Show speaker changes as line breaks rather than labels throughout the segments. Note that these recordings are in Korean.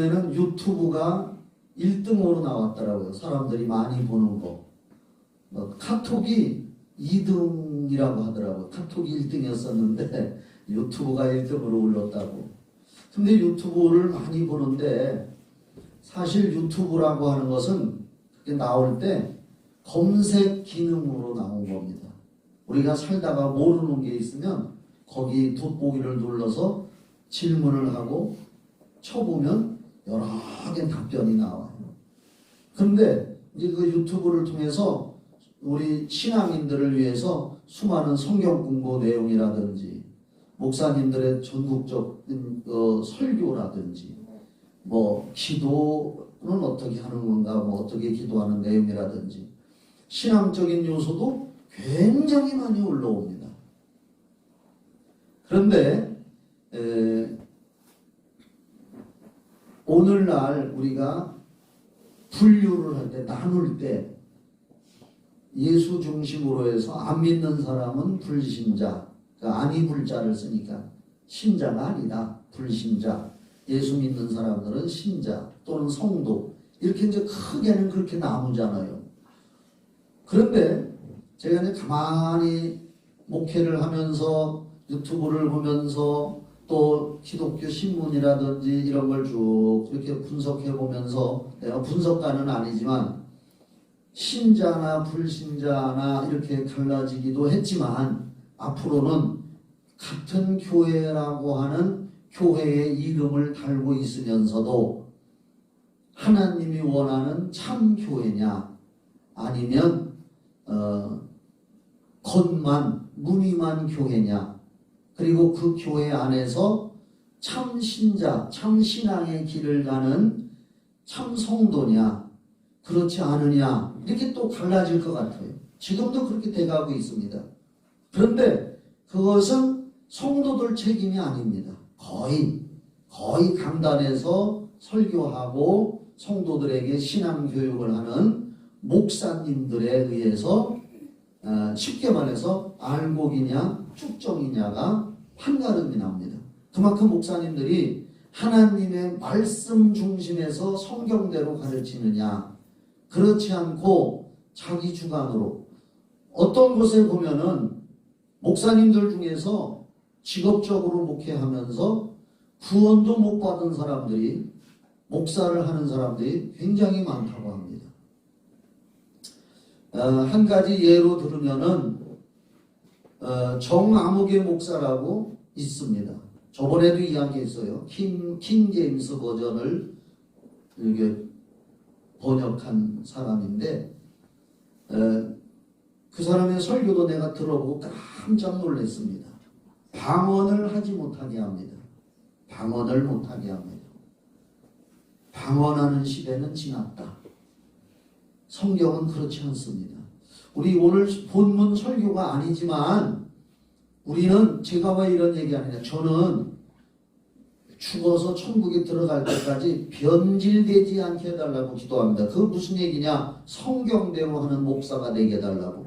요즘에는 유튜브가 1등으로 나왔더라고요. 사람들이 많이 보는 거. 뭐 카톡이 2등이라고 하더라고요. 카톡이 1등이었었는데 유튜브가 1등으로 올랐다고. 근데 유튜브를 많이 보는데 사실 유튜브라고 하는 것은 그게 나올 때 검색 기능으로 나온 겁니다. 우리가 살다가 모르는 게 있으면 거기 돋보기를 눌러서 질문을 하고 쳐보면 여러 개 답변이 나와요. 그런데 이제 그 유튜브를 통해서 우리 신앙인들을 위해서 수많은 성경 공부 내용이라든지 목사님들의 전국적인 어, 설교라든지 뭐 기도는 어떻게 하는 건가 뭐 어떻게 기도하는 내용이라든지 신앙적인 요소도 굉장히 많이 올라옵니다. 그런데 에, 오늘날 우리가 분류를 할 때 나눌 때 예수 중심으로 해서 안 믿는 사람은 불신자, 그러니까 아니 불자를 쓰니까 신자가 아니다. 불신자. 예수 믿는 사람들은 신자 또는 성도 이렇게 이제 크게는 그렇게 나누잖아요. 그런데 제가 이제 가만히 목회를 하면서 유튜브를 보면서 또 기독교 신문이라든지 이런 걸 쭉 이렇게 분석해 보면서 내가 분석가는 아니지만 신자나 불신자나 이렇게 갈라지기도 했지만 앞으로는 같은 교회라고 하는 교회의 이름을 달고 있으면서도 하나님이 원하는 참 교회냐 아니면 어, 겉만 무늬만 교회냐 그리고 그 교회 안에서 참 신자 참 신앙의 길을 가는 참 성도냐 그렇지 않으냐 이렇게 또 갈라질 것 같아요. 지금도 그렇게 돼가고 있습니다. 그런데 그것은 성도들 책임이 아닙니다. 거의 거의 강단에서 설교하고 성도들에게 신앙 교육을 하는 목사님들에 의해서 어, 쉽게 말해서 알곡이냐 축정이냐가 판가름이 납니다. 그만큼 목사님들이 하나님의 말씀 중심에서 성경대로 가르치느냐 그렇지 않고 자기 주관으로 어떤 곳에 보면은 목사님들 중에서 직업적으로 목회하면서 구원도 못 받은 사람들이 목사를 하는 사람들이 굉장히 많다고 합니다. 어, 한 가지 예로 들으면은 어, 정아무개 목사라고 있습니다. 저번에도 이야기했어요. 킹, 킹 제임스 버전을 이렇게 번역한 사람인데 에, 그 사람의 설교도 내가 들어보고 깜짝 놀랐습니다. 방언을 하지 못하게 합니다. 방언을 못하게 합니다. 방언하는 시대는 지났다. 성경은 그렇지 않습니다. 우리 오늘 본문 설교가 아니지만 우리는 제가 왜 이런 얘기 하느냐 저는 죽어서 천국에 들어갈 때까지 변질되지 않게 해달라고 기도합니다. 그 무슨 얘기냐? 성경대로 하는 목사가 되게 해달라고.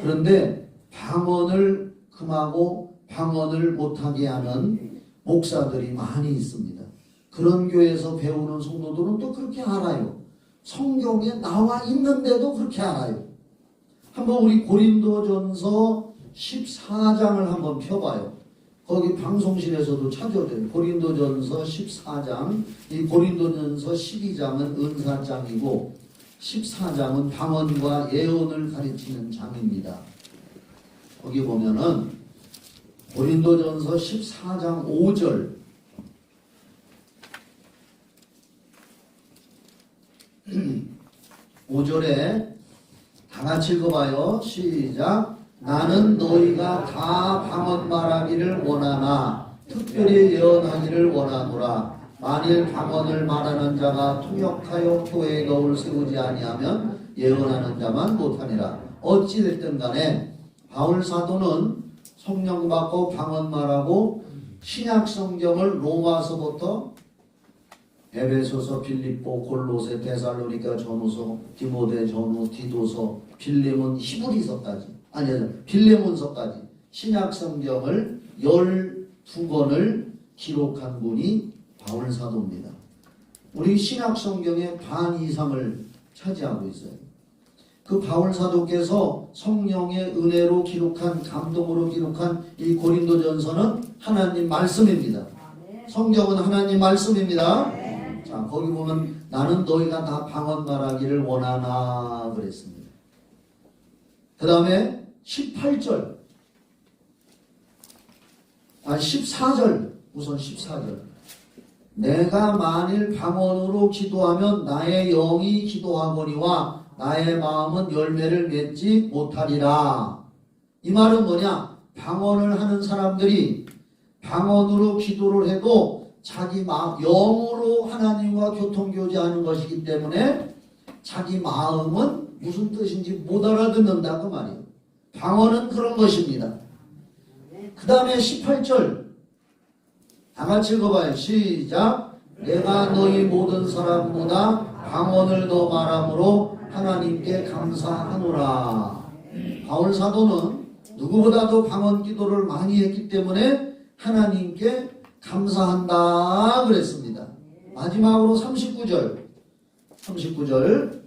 그런데 방언을 금하고 방언을 못하게 하는 목사들이 많이 있습니다. 그런 교회에서 배우는 성도들은 또 그렇게 알아요. 성경에 나와 있는데도 그렇게 알아요. 한번 우리 고린도전서 14장을 한번 펴봐요. 거기 방송실에서도 찾아야 돼요. 고린도전서 14장, 이 고린도전서 12장은 은사장이고 14장은 방언과 예언을 가르치는 장입니다. 거기 보면은 고린도전서 14장 5절 5절에 다 같이 읽어봐요. 시작. 나는 너희가 다 방언 말하기를 원하나 특별히 예언하기를 원하노라. 만일 방언을 말하는 자가 통역하여 교회에 너울 세우지 아니하면 예언하는 자만 못하니라. 어찌 됐든 간에 바울 사도는 성령 받고 방언 말하고 신약 성경을 로마서부터 에베소서, 빌립보, 골로새, 데살로니가 전후서, 디모데 전후, 디도서, 빌레몬, 히브리서까지 아니 아니 빌레몬서까지 신약 성경을 12권을 기록한 분이 바울 사도입니다. 우리 신약 성경의 반 이상을 차지하고 있어요. 그 바울 사도께서 성령의 은혜로 기록한 감동으로 기록한 이 고린도전서는 하나님 말씀입니다. 성경은 하나님 말씀입니다. 자, 거기 보면 나는 너희가 다 방언 말하기를 원하나 그랬습니다. 그 다음에 18절. 아, 14절. 우선 14절. 내가 만일 방언으로 기도하면 나의 영이 기도하거니와 나의 마음은 열매를 맺지 못하리라. 이 말은 뭐냐? 방언을 하는 사람들이 방언으로 기도를 해도 자기 마음, 영으로 하나님과 교통교제하는 것이기 때문에 자기 마음은 무슨 뜻인지 못 알아듣는다 그 말이에요. 방언은 그런 것입니다. 그 다음에 18절 다 같이 읽어봐요. 시작. 내가 너희 모든 사람보다 방언을 더 말함으로 하나님께 감사하노라. 바울 사도는 누구보다도 방언 기도를 많이 했기 때문에 하나님께 감사한다 그랬습니다. 마지막으로 39절. 39절.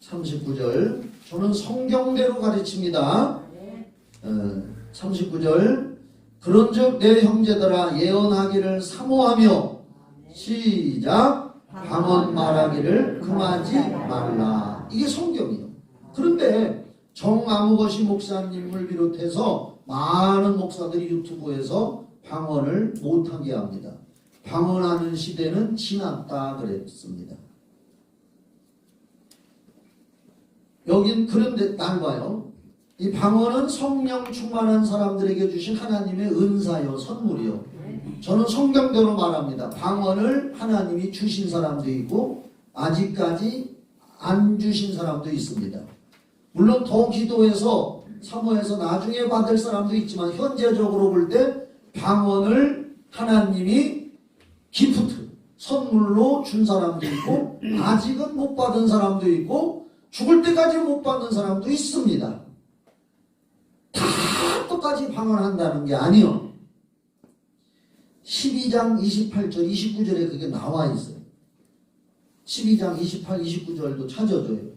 39절. 저는 성경대로 가르칩니다. 어, 39절. 그런즉 내 형제들아 예언하기를 사모하며 시작 방언 말하기를 금하지 말라. 이게 성경이에요. 그런데 정아무것이 목사님을 비롯해서 많은 목사들이 유튜브에서 방언을 못하게 합니다. 방언하는 시대는 지났다 그랬습니다. 여긴 그런데 날 봐요. 이 방언은 성령 충만한 사람들에게 주신 하나님의 은사요, 선물이요. 저는 성경대로 말합니다. 방언을 하나님이 주신 사람도 있고, 아직까지 안 주신 사람도 있습니다. 물론 더 기도해서, 사모해서 나중에 받을 사람도 있지만, 현재적으로 볼 때 방언을 하나님이 기프트, 선물로 준 사람도 있고, 아직은 못 받은 사람도 있고, 죽을 때까지 못 받는 사람도 있습니다. 다 똑같이 방언한다는 게 아니요. 12장 28절, 29절에 그게 나와 있어요. 12장 28, 29절도 찾아줘요.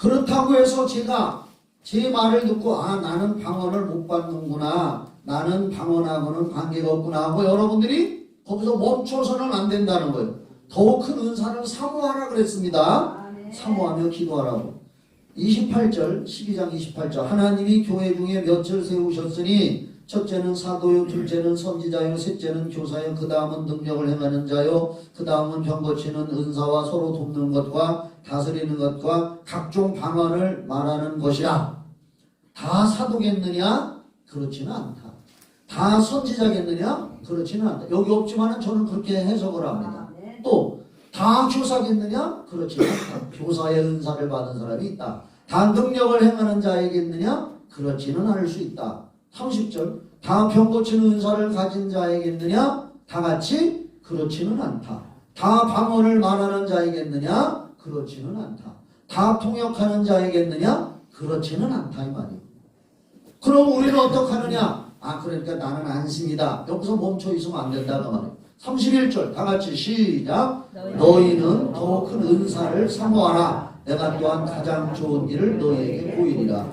그렇다고 해서 제가 제 말을 듣고 아 나는 방언을 못 받는구나. 나는 방언하고는 관계가 없구나 하고 여러분들이 거기서 멈춰서는 안 된다는 거예요. 더욱 큰 은사를 사모하라 그랬습니다. 사모하며 기도하라고. 28절, 12장 28절. 하나님이 교회 중에 몇을 세우셨으니 첫째는 사도요, 둘째는 선지자요, 셋째는 교사요, 그 다음은 능력을 행하는 자요, 그 다음은 병 고치는 은사와 서로 돕는 것과 다스리는 것과 각종 방언을 말하는 것이라. 다 사도겠느냐? 그렇지는 않다. 다 선지자겠느냐? 그렇지는 않다. 여기 없지만은 저는 그렇게 해석을 합니다. 또, 다 교사겠느냐? 그렇지 않다. 교사의 은사를 받은 사람이 있다. 다 능력을 행하는 자에겠느냐? 그렇지는 않을 수 있다. 30절. 다 병 고치는 은사를 가진 자에겠느냐? 다 같이? 그렇지는 않다. 다 방언을 말하는 자에겠느냐? 그렇지는 않다. 다 통역하는 자에겠느냐? 그렇지는 않다. 이 말이에요. 그럼 우리는 어떻게 하느냐? 아, 그러니까 나는 안심이다. 여기서 멈춰 있으면 안 된다. 그 말이에요. 31절. 다 같이 시작. 너희는 더 큰 은사를 사모하라. 내가 또한 가장 좋은 일을 너희에게 보이리라.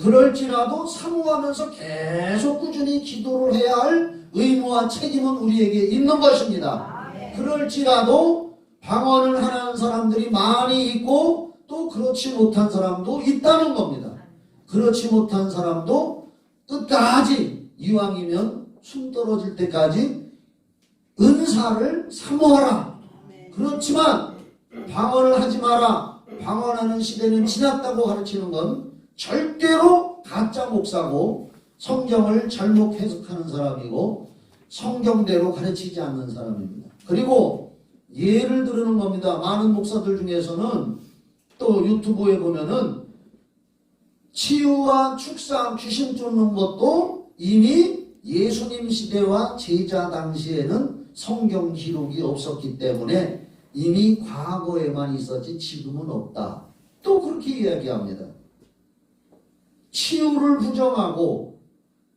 그럴지라도 사모하면서 계속 꾸준히 기도를 해야 할 의무와 책임은 우리에게 있는 것입니다. 그럴지라도 방언을 하는 사람들이 많이 있고 또 그렇지 못한 사람도 있다는 겁니다. 그렇지 못한 사람도 끝까지 이왕이면 숨 떨어질 때까지 은사를 사모하라. 그렇지만 방언을 하지 마라. 방언하는 시대는 지났다고 가르치는 건 절대로 가짜 목사고 성경을 잘못 해석하는 사람이고 성경대로 가르치지 않는 사람입니다. 그리고 예를 들는 겁니다. 많은 목사들 중에서는 또 유튜브에 보면은 치유와 축상, 귀신 쫓는 것도 이미 예수님 시대와 제자 당시에는 성경 기록이 없었기 때문에 이미 과거에만 있었지 지금은 없다. 또 그렇게 이야기합니다. 치유를 부정하고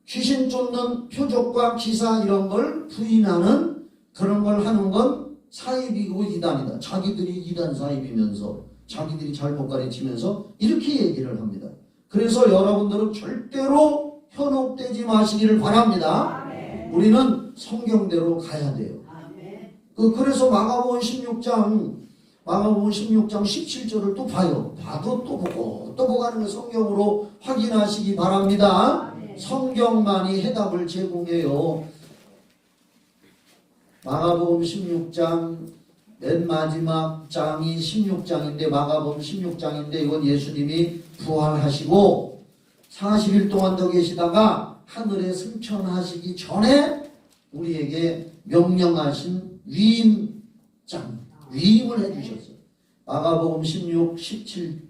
귀신 쫓는 표적과 기사 이런 걸 부인하는 그런 걸 하는 건 사입이고 이단이다. 자기들이 이단 사입이면서 자기들이 잘못 가르치면서 이렇게 얘기를 합니다. 그래서 여러분들은 절대로 현혹되지 마시기를 바랍니다. 우리는 성경대로 가야 돼요. 그, 그래서 마가복음 16장, 마가복음 16장 17절을 또 봐요. 봐도 또 보고, 또 보고 하는 걸 성경으로 확인하시기 바랍니다. 성경만이 해답을 제공해요. 마가복음 16장, 맨 마지막 장이 16장인데, 마가복음 16장인데, 이건 예수님이 부활하시고, 40일 동안 더 계시다가, 하늘에 승천하시기 전에, 우리에게 명령하신 위임장, 위임을 해주셨어요. 마가복음 16, 17,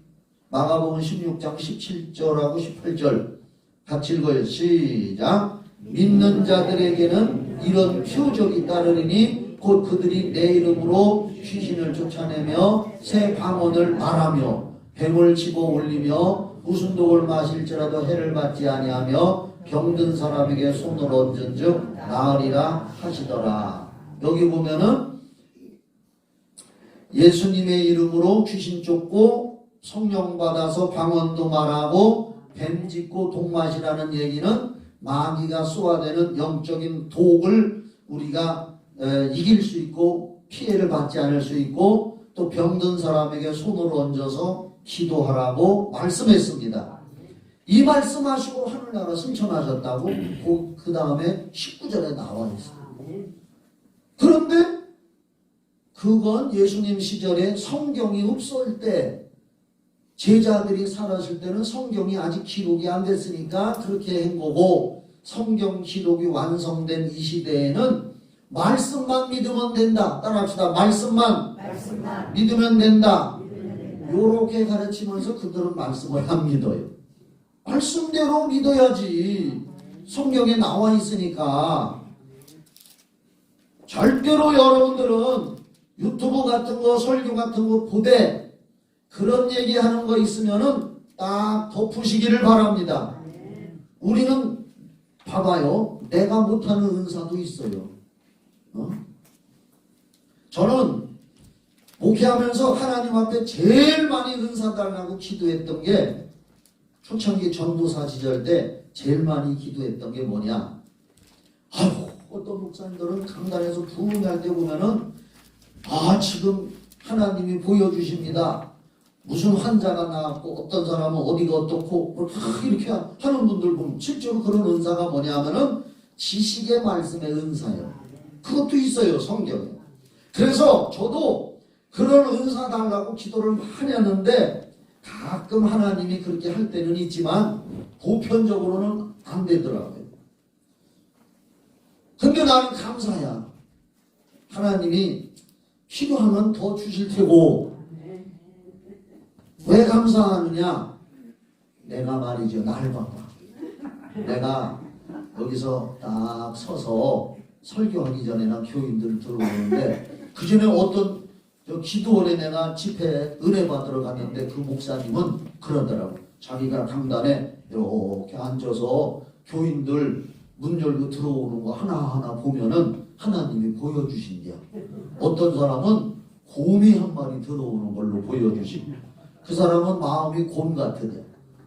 마가복음 16장 17절하고 18절 같이 읽어요. 시작. 믿는 자들에게는 이런 표적이 따르리니 곧 그들이 내 이름으로 귀신을 쫓아내며 새 방언을 말하며 뱀을 집어 올리며 무슨 독을 마실지라도 해를 받지 아니하며 병든 사람에게 손을 얹은 즉 나으리라 하시더라. 여기 보면은 예수님의 이름으로 귀신 쫓고 성령 받아서 방언도 말하고 뱀 짚고 독마시라는 얘기는 마귀가 쏘아대는 영적인 독을 우리가 에, 이길 수 있고 피해를 받지 않을 수 있고 또 병든 사람에게 손을 얹어서 기도하라고 말씀했습니다. 이 말씀하시고 하늘나라 승천하셨다고 그 다음에 19절에 나와 있어요. 그런데 그건 예수님 시절에 성경이 없을 때 제자들이 살았을 때는 성경이 아직 기록이 안 됐으니까 그렇게 한 거고 성경 기록이 완성된 이 시대에는 말씀만 믿으면 된다. 따라합시다. 말씀만
말씀만
믿으면 된다. 요렇게 가르치면서 그들은 말씀을 안 믿어요. 말씀대로 믿어야지. 성경에 나와 있으니까. 절대로 여러분들은 유튜브 같은 거, 설교 같은 거 보되 그런 얘기하는 거 있으면은 딱 덮으시기를 바랍니다. 우리는 봐봐요. 내가 못하는 은사도 있어요. 어? 저는 목회하면서 하나님 앞에 제일 많이 은사 달라고 기도했던 게 초창기 전도사 시절 때 제일 많이 기도했던 게 뭐냐? 아유, 어떤 목사님들은 강단에서 부흥할 때 보면은 아 지금 하나님이 보여주십니다. 무슨 환자가 나왔고 어떤 사람은 어디가 어떻고 이렇게 하는 분들 보면 실제로 그런 은사가 뭐냐면은 지식의 말씀의 은사예요. 그것도 있어요 성경에. 그래서 저도 그런 은사 달라고 기도를 많이 하는데 가끔 하나님이 그렇게 할 때는 있지만 보편적으로는 안 되더라고요. 근데 나는 감사야. 하나님이 필요하면 더 주실 테고 왜 감사하느냐? 내가 말이죠 날 봐봐. 내가 여기서 딱 서서 설교하기 전에나 교인들 들어오는데 그 전에 어떤 저 기도원에 내가 집회 은혜 받으러 갔는데 그 목사님은 그러더라고. 자기가 강단에 이렇게 앉아서 교인들 문 열고 들어오는 거 하나하나 보면은 하나님이 보여주신대요. 어떤 사람은 곰이 한 마리 들어오는 걸로 보여주시고 그 사람은 마음이 곰 같으대.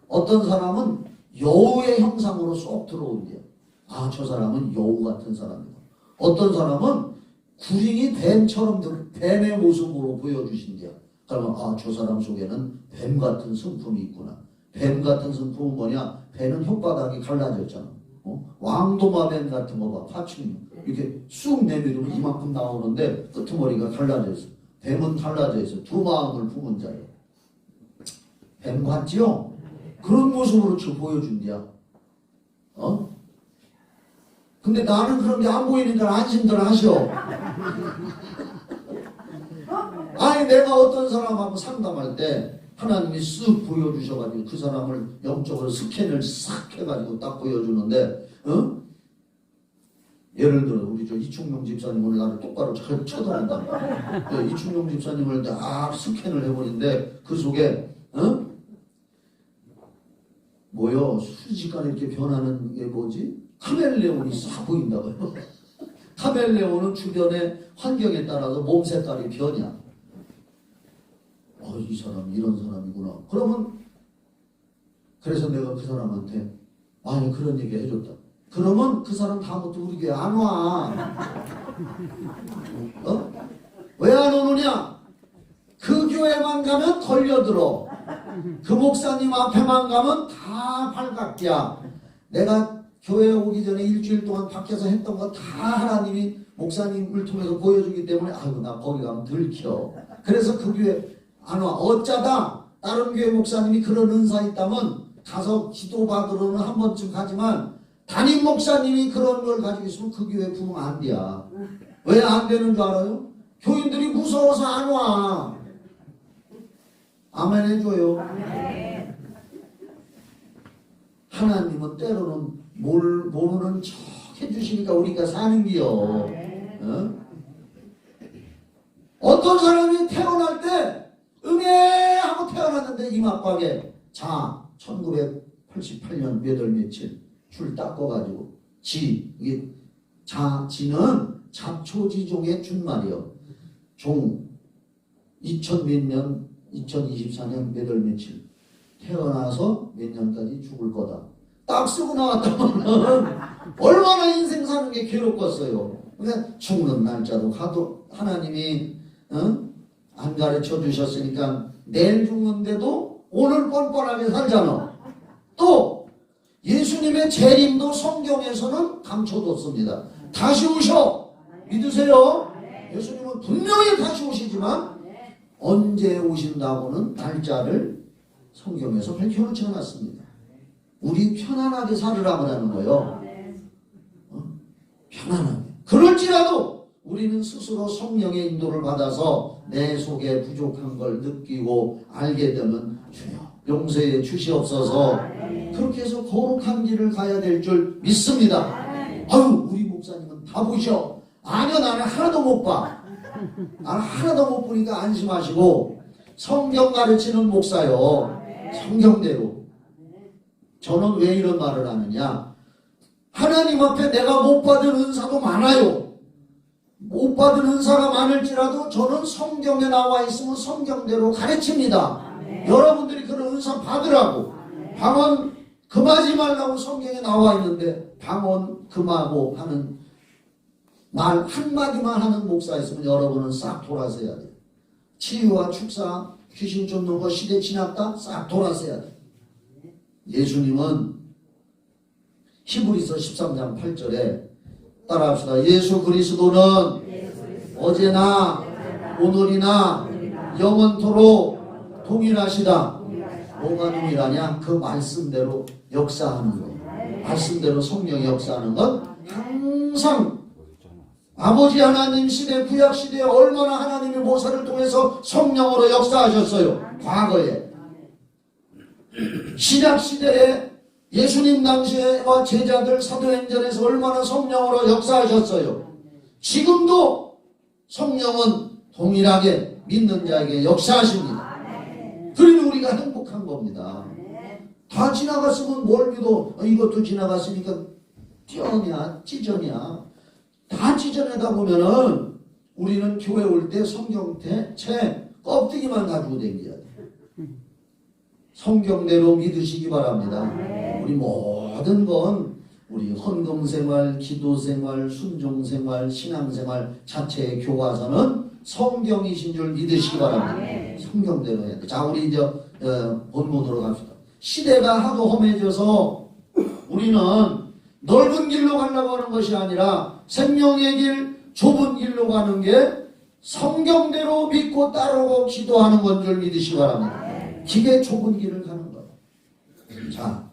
어떤 사람은 여우의 형상으로 쏙 들어온대요. 아, 저 사람은 여우 같은 사람이다. 어떤 사람은 구링이 뱀처럼 들- 뱀의 모습으로 보여주신대요. 그러면 아, 저 사람 속에는 뱀 같은 성품이 있구나. 뱀 같은 성품은 뭐냐? 뱀은 혓바닥이 갈라졌잖아. 어? 왕도마뱀 같은 거 봐. 파충류. 이렇게 쑥 내밀으면 이만큼 나오는데 끄트머리가 갈라져 있어. 뱀은 갈라져 있어. 두 마음을 품은 자예요. 뱀 같지요? 그런 모습으로 저 보여준대요. 어? 근데 나는 그런 게 안 보이니까 안심들 하셔. 아니 내가 어떤 사람하고 상담할 때 하나님이 쓱 보여주셔가지고 그 사람을 영적으로 스캔을 싹 해가지고 딱 보여주는데 어? 예를 들어 우리 저 이충용 집사님을 나를 똑바로 잘 쳐다본다. 네, 이충용 집사님을 딱 스캔을 해버린데 그 속에 어? 뭐요 순식간에 이렇게 변하는 게 뭐지? 카멜레온이 싹 보인다고요. 카멜레온은 주변의 환경에 따라서 몸 색깔이 변이야. 어, 이 사람 이런 사람이구나. 그러면 그래서 내가 그 사람한테 아니 그런 얘기 해줬다. 그러면 그 사람 다음부터 우리 교회 안 와. 어? 왜 안 오느냐? 그 교회만 가면 걸려들어. 그 목사님 앞에만 가면 다 발각이야. 내가 교회 오기 전에 일주일 동안 밖에서 했던 거 다 하나님이 목사님을 통해서 보여주기 때문에 아이고 나 거기 가면 들켜. 그래서 그 교회 안 와. 어쩌다 다른 교회 목사님이 그런 은사 있다면 가서 기도 받으러는 한 번쯤 가지만 담임 목사님이 그런 걸 가지고 있으면 그 교회 부흥 안 돼야. 왜 안 되는 줄 알아요? 교인들이 무서워서 안 와. 아멘 해줘요. 하나님은 때로는 뭘 모르는 척 해주시니까 우리가 사는 기요. 어? 어떤 사람이 태어날 때 응애 하고 태어났는데 이마박에 자 1988년 몇월 며칠 줄 닦아가지고 지 이게 자 지는 잡초지종의 준말이요. 종 2000몇 년 2024년 몇월 며칠 태어나서 몇 년까지 죽을 거다. 딱 쓰고 나왔다면 얼마나 인생 사는 게 괴롭겠어요. 그러니까 죽는 날짜도 하도 하나님이 어? 안 가르쳐 주셨으니까 내일 죽는데도 오늘 뻔뻔하게 살잖아. 또 예수님의 재림도 성경에서는 감춰뒀습니다. 다시 오셔 믿으세요. 예수님은 분명히 다시 오시지만 언제 오신다고는 날짜를 성경에서 밝혀놓지 않았습니다. 우리 편안하게 살으라고 하는 거예요. 어? 편안하게. 그럴지라도 우리는 스스로 성령의 인도를 받아서 내 속에 부족한 걸 느끼고 알게 되면 주여 용서해 주시옵소서 그렇게 해서 거룩한 길을 가야 될 줄 믿습니다. 아유 우리 목사님은 다 보셔. 아니요 나는 하나도 못 봐. 나는 하나도 못 보니까 안심하시고 성경 가르치는 목사요. 성경대로. 저는 왜 이런 말을 하느냐? 하나님 앞에 내가 못 받은 은사도 많아요. 못 받은 은사가 많을지라도 저는 성경에 나와 있으면 성경대로 가르칩니다. 여러분들이 그런 은사 받으라고. 방언 금하지 말라고 성경에 나와 있는데 방언 금하고 하는 말 한마디만 하는 목사 있으면 여러분은 싹 돌아서야 돼요. 치유와 축사, 귀신 쫓는 거 시대 지났다? 싹 돌아서야 돼. 예수님은 히브리서 13장 8절에 따라합시다. 예수 그리스도는 어제나 오늘이나 영원토록 동일하시다. 뭐가 동일하냐? 그 말씀대로 역사하는 것. 말씀대로 성령이 역사하는 것. 항상 아버지 하나님 시대, 구약 시대에 얼마나 하나님의 모사를 통해서 성령으로 역사하셨어요. 과거에. 신약 시대에 예수님 당시에와 제자들 사도행전에서 얼마나 성령으로 역사하셨어요. 지금도 성령은 동일하게 믿는 자에게 역사하십니다. 그러니 우리가 행복한 겁니다. 다 지나갔으면 뭘 믿어? 어, 이것도 지나갔으니까 뛰어냐, 찢어냐. 다 찢어내다 보면은 우리는 교회 올 때 성경책 껍데기만 가지고 다녀야 돼. 성경대로 믿으시기 바랍니다. 우리 모든 건 우리 헌금 생활, 기도 생활, 순종 생활, 신앙 생활 자체의 교과서는 성경이신 줄 믿으시기 바랍니다. 성경대로 해야 돼. 자, 우리 이제 어, 본문으로 갑시다. 시대가 하도 험해져서 우리는 넓은 길로 가려고 하는 것이 아니라 생명의 길, 좁은 길로 가는 게 성경대로 믿고 따르고 기도하는 건 줄 믿으시기 바랍니다. 길의 좁은 길을 가는 것. 자,